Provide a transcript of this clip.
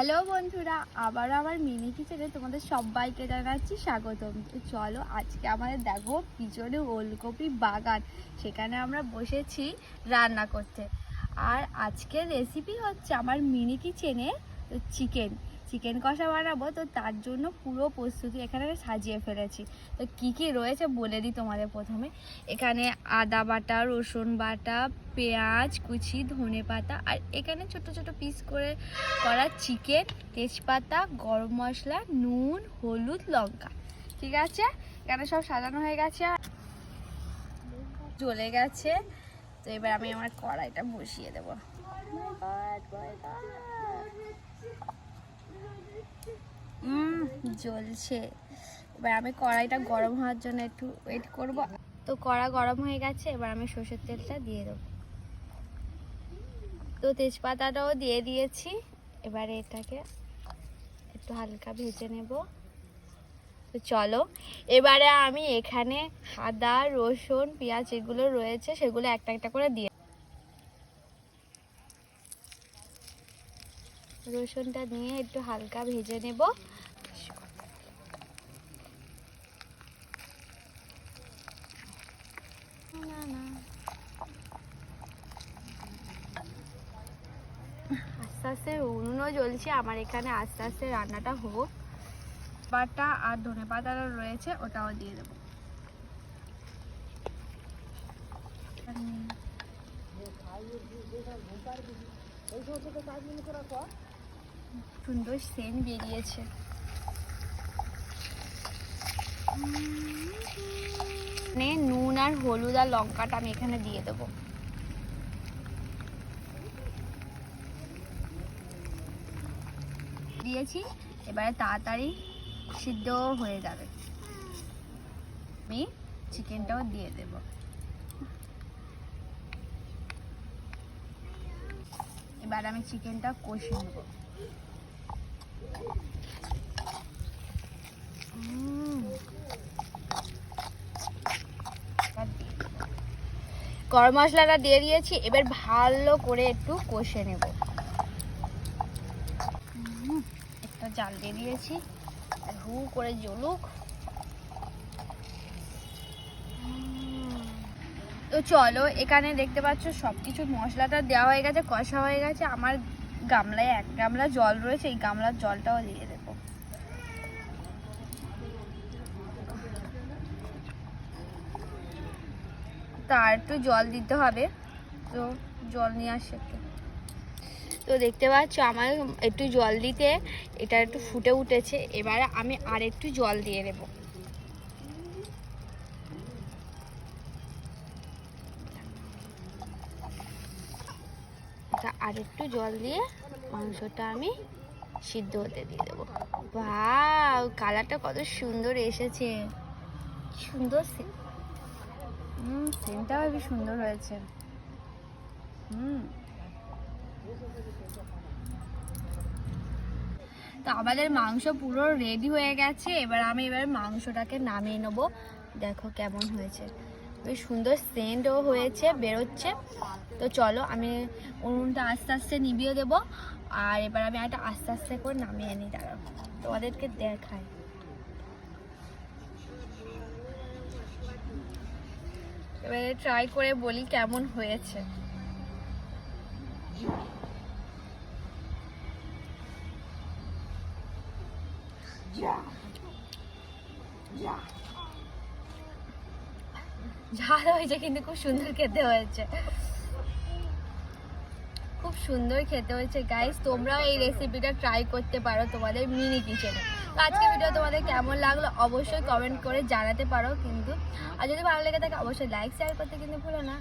Hello বন্ধুরা আবার আমার মিনি কিচেনে তোমাদের সবাইকে জানাচ্ছি স্বাগতম। চলো আজকে আমাদের দেখো পিছনে ওলকপি বাগান, সেখানে আমরা বসেছি রান্না করতে। আর আজকের রেসিপি হচ্ছে আমার মিনি কিচেনে চিকেন চিকেন কষা বানাবো, তো তার জন্য পুরো প্রস্তুতি এখানে সাজিয়ে ফেলেছি। তো কী কী রয়েছে বলে দিই তোমাদের প্রথমে। এখানে আদা বাটা, রসুন বাটা, পেঁয়াজ, কুচি, ধনে পাতা, আর এখানে ছোট ছোট পিস করে করা চিকেন তেজপাতা, গরম মশলা, নুন, হলুদ, লঙ্কা। ঠিক আছে? এখানে সব সাজানো হয়ে গেছে। জ্বলে গেছে। তো এবার আমি আমার কড়াইটা বসিয়ে দেবো। জ্বলছে। এবার আমি কড়াইটা গরম হওয়ার জন্য একটু ওয়েট করব। তো কড়া গরম হয়ে গেছে, এবার আমি সর্ষের তেলটা দিয়ে দেবো। তো তেজপাতাটাও দিয়ে দিয়েছি। এবারে এটাকে একটু হালকা ভেজে নেব। তো চলো, এবারে আমি এখানে আদা, রসুন, পেঁয়াজ এগুলো রয়েছে, সেগুলো একটা একটা করে দিয়ে রসুনটা নিয়ে একটু হালকা ভেজে নেব। আস্তে আস্তে উনুনও জ্বলছে, আমার এখানে আস্তে আস্তে রান্নাটা হোক। বাটা আর ধনে পাতাটা রয়েছে, ওটাও দিয়ে দেবো। সুন্দর সেন বেরিয়েছে। মানে নুন আর হলুদ আর লঙ্কাটা আমি এখানে দিয়ে দেবো। দিয়েছি, এবারে তাড়াতাড়ি সিদ্ধ হয়ে যাবে। আমি চিকেনটাও দিয়ে দেব। এবার আমি চিকেনটা কষে নেব। গরম মশলাটা দিয়ে দিয়েছি, এবার ভালো করে একটু কষে নেব। একটা জাল দিয়ে দিয়েছি, আর হু করে জ্বলুক। তো চলো, এখানে দেখতে পাচ্ছ সব কিছু মশলাটা দেওয়া হয়ে গেছে, কষা হয়ে গেছে। আমার গামলায় এক গামলা জল রয়েছে, এই গামলার জলটাও দিয়ে দেবো। তার একটু জল দিতে হবে, তো জল নিয়ে আসে তো দেখতে পাচ্ছ আমার একটু জল দিতে, এটা একটু ফুটে উঠেছে। এবারে আমি আর একটু জল দিয়ে দেবো। আর একটু জল দিয়ে মাংসটা আমি সিদ্ধ হতে দিয়ে দেবো। বাহ কালারটা কত সুন্দর এসেছে। সুন্দর হুম সেন্টটাও হেবি সুন্দর হয়েছে। হুম। তো আমাদের মাংস পুরো রেডি হয়ে গেছে। এবার আমি এবার মাংসটাকে নামিয়ে নেব। দেখো কেমন হয়েছে। বেশ সুন্দর সেন্টও হয়েছে, বেরোচ্ছে। তো চলো আমি উনুনটা আস্তে আস্তে নিভিয়ে দেবো। আর এবার আমি একটা আস্তে আস্তে করে নামিয়ে নিই, দাঁড়াও। তোমাদেরকে দেখাই। এবারে ট্রাই করে বলি কেমন হয়েছে। ঝাল হয়েছে কিন্তু খুব সুন্দর খেতে হয়েছে। খুব সুন্দর খেতে হয়েছে গাইস তোমরাও এই রেসিপিটা ট্রাই করতে পারো তোমাদের মিনি কিচেনে তো আজকে ভিডিও তোমাদের কেমন লাগল অবশ্যই কমেন্ট করে জানাতে পারো কিন্তু। আর যদি ভালো লেগে থাকে, অবশ্যই লাইক শেয়ার করতে কিন্তু ভুলো না।